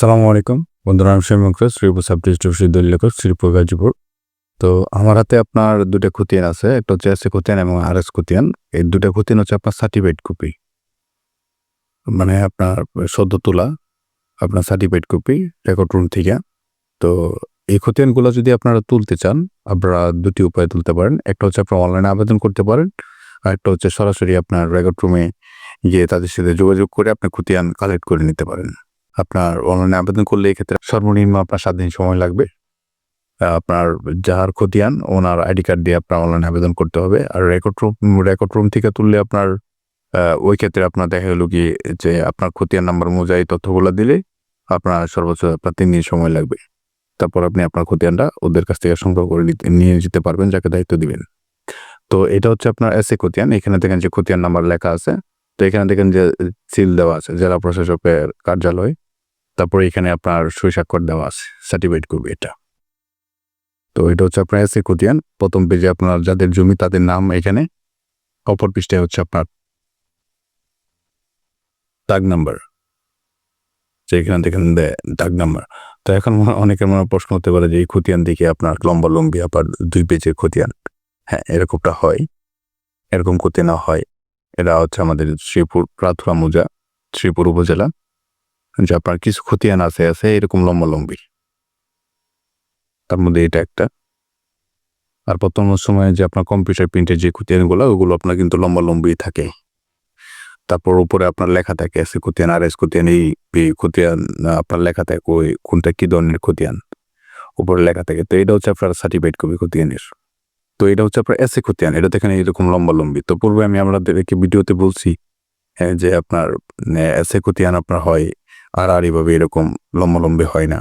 সালামু আলাইকুম। বন্ধুরা, আমি শামীম মুখরাজ শ্রীপুর সাব ডিস্ট্রিক্ট দলীয় লেখক শ্রীপুর গাজীপুর। তো আমার হাতে আপনার দুটো খতিয়ান আছে, একটা হচ্ছে এসে খতিয়ান এবং আর এস খতিয়ান। এই দুটো খতিয়ান হচ্ছে আপনার সার্টিফাইড কপি মানে আপনার সদ্য তোলা আপনার সার্টিফাইড কপি রেকর্ড রুম থেকে। তো এই খতিয়ানগুলো যদি আপনারা তুলতে চান, আপনারা দুটি উপায়ে তুলতে পারেন। একটা হচ্ছে আপনারা অনলাইনে আবেদন করতে পারেন, আর একটা হচ্ছে সরাসরি আপনার রেকর্ড রুমে গিয়ে তাদের সাথে যোগাযোগ করে আপনি খতিয়ান কালেক্ট করে নিতে পারেন। আপনার অনলাইনে আবেদন করলে এক্ষেত্রে সর্বনিম্ন আপনার সাত দিন সময় লাগবে। আপনার যার খতিয়ান ওনার আইডি কার্ড দিয়ে আপনার অনলাইনে আবেদন করতে হবে। আর রেকর্ড রুম রেকর্ড রুম থেকে তুললে আপনার ওই ক্ষেত্রে আপনার দেখা গেলো কি যে আপনার খতিয়ান নাম্বার অনুযায়ী তথ্যগুলো দিলে আপনার সর্বোচ্চ আপনার তিন দিন সময় লাগবে। তারপর আপনি আপনার খতিয়ানটা ওদের কাছ থেকে সংগ্রহ করে নিয়ে যেতে পারবেন, যাকে দায়িত্ব দিবেন। তো এটা হচ্ছে আপনার এস এ খতিয়ান এখানে দেখেন যে খতিয়ান নাম্বার লেখা আছে। তো এখানে দেখেন যে সিল দেওয়া আছে। জেলা প্রশাসকের কার্যালয়। তারপরে এখানে আপনার স্বাক্ষর দেওয়া আছে সার্টিফাইড করবে এটা। তো এটা হচ্ছে আপনার এসে খতিয়ান প্রথম পেজে আপনার যাদের জমি তাদের নাম এখানে, অপর পৃষ্ঠায় হচ্ছে আপনার দাগ নাম্বার যে এখানে দেখেন দাগ নাম্বার তো এখন অনেকের মনে প্রশ্ন হতে পারে যে এই খতিয়ান দিকে আপনার লম্বা লম্বি দুই পেজের খতিয়ান হ্যাঁ এরকমটা হয়, এরকম খতিয়ান হয়। এটা হচ্ছে আমাদের শ্রীপুর, প্রাথুরা মোজা, শ্রীপুর উপজেলা। যে আপনার কিছু খতিয়ান আছে আছে এরকম লম্বালম্বি তার মধ্যে এটা একটা। আর বর্তমান সময় যে আপনার কম্পিউটার প্রিন্টের যে খতিয়ানগুলো ওগুলো আপনার কিন্তু লম্বালম্বি থাকে। তারপর উপরে আপনার লেখা থাকে এসে খতিয়ান আর এস খতিয়ান এই খতিয়ান আপনার লেখা থাকে ওই কোনটা কি ধরনের খতিয়ান? উপরে লেখা থাকে তো এটা হচ্ছে আপনার সার্টিফাইড কপি খতিয়ানের। তো এটা হচ্ছে আপনার এসে খতিয়ান এটা দেখেন এরকম লম্বালম্বি তো পূর্বে আমি আপনাদেরকে ভিডিওতে বলছি হ্যাঁ, যে আপনার এসে খতিয়ান আপনার হয় আর আর এইভাবে এরকম লম্বালম্বি হয় না।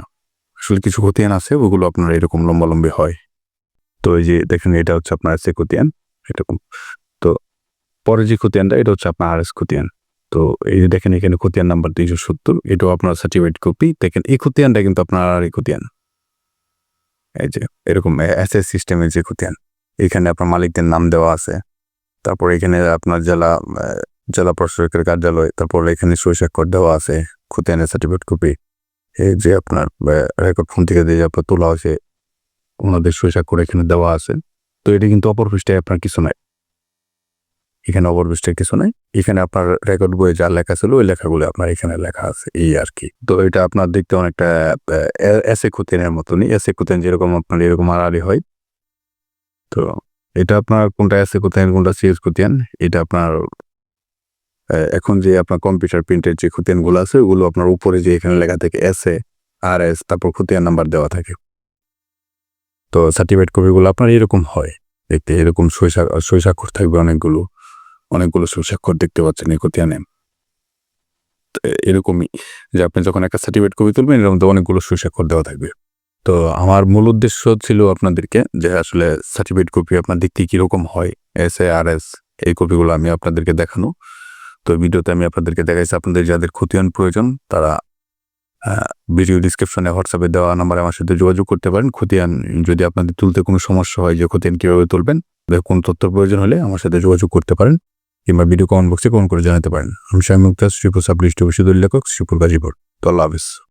আসলে কিছু খতিয়ান আছে, ওগুলো আপনার এরকম লম্বালম্বি হয়। তো এই যে দেখেন, এটা হচ্ছে আপনার এসে খতিয়ান, এরকম। তো পরে যে খতিয়ানটা, এটা হচ্ছে আপনার আর এস খতিয়ান। তো এই যে দেখেন, এখানে খতিয়ান নাম্বার তিনশো সত্তর, এটাও আপনার সার্টিফাইড কপি দেখেন, এই খতিয়ানটা কিন্তু আপনার আর এই খতিয়ান। এই যে এরকম এস এস সিস্টেমের যে খতিয়ান, এখানে আপনার মালিকদের নাম দেওয়া আছে। তারপর এখানে আপনার জেলা জেলা প্রশাসকের কার্যালয়, তারপর এখানে সই স্বাক্ষর দেওয়া আছে। খতিয়ানের সার্টিফিকেট কপি এই যে আপনার রেকর্ড ফোন থেকে দিয়ে যে আপনার তোলা হয়েছে, ওনাদের স্বাক্ষর এখানে দেওয়া আছে। তো এটা কিন্তু অপর পৃষ্ঠায় আপনার কিছু নাই। এখানে অপর পৃষ্ঠায় কিছু নাই। এখানে আপনার রেকর্ড বইয়ে যা লেখা ছিল, ওই লেখাগুলো আপনার এখানে লেখা আছে, এই আর কি। তো এটা আপনার দেখতে অনেকটা এসে খুতেনের মতনই। এসে খুতেন যেরকম আপনার এরকম আড়াআড়ি হয়। তো এটা আপনার কোনটা এসে খুতেন কোনটা সিএস খুতেন এটা আপনার এখন যে আপনার কম্পিউটার প্রিন্টের যে খুতিয়ানগুলো আছে, ওগুলো আপনার উপরে যে এখানে লেখা থাকে এস এ আর এস তারপর খুতিয়ান নাম্বার দেওয়া থাকে। তো সার্টিফিকেট কপিগুলো আপনার এরকম হয় দেখতে, এরকম স্বা- থাকবে অনেকগুলো অনেকগুলো স্বাক্ষর দেখতে পাচ্ছেন এই খতিয়ানে এরকমই যে আপনি যখন একটা সার্টিফিকেট কপি তুলবেন এরকম তো অনেকগুলো সই স্বাক্ষর দেওয়া থাকবে। তো আমার মূল উদ্দেশ্য ছিল আপনাদেরকে যে আসলে সার্টিফিকেট কপি আপনার দেখতে কীরকম হয় এস এ আর এস এই কপিগুলো আমি আপনাদেরকে দেখানো। তো ভিডিওতে আমি আপনাদেরকে দেখাইছি আপনাদের যাদের ক্ষতিয়ান প্রয়োজন, তারা ভিডিও ডিসক্রিপশনে হোয়াটসঅ্যাপে দেওয়া নাম্বারে আমার সাথে যোগাযোগ করতে পারেন। খতিয়ান যদি আপনাদের তুলতে কোনো সমস্যা হয় যে খতিয়ান কীভাবে তুলবেন কোন তথ্য প্রয়োজন হলে আমার সাথে যোগাযোগ করতে পারেন কিংবা ভিডিও কমেন্ট বক্সে কমেন্ট করে জানাতে পারেন। আমি শামী মুক্তাজ শ্রীপুর সাব ডিস্ট্রিবিউশন লেখক, শ্রীপুর গাজীপুর। তো আল্লাহ হাফিজ।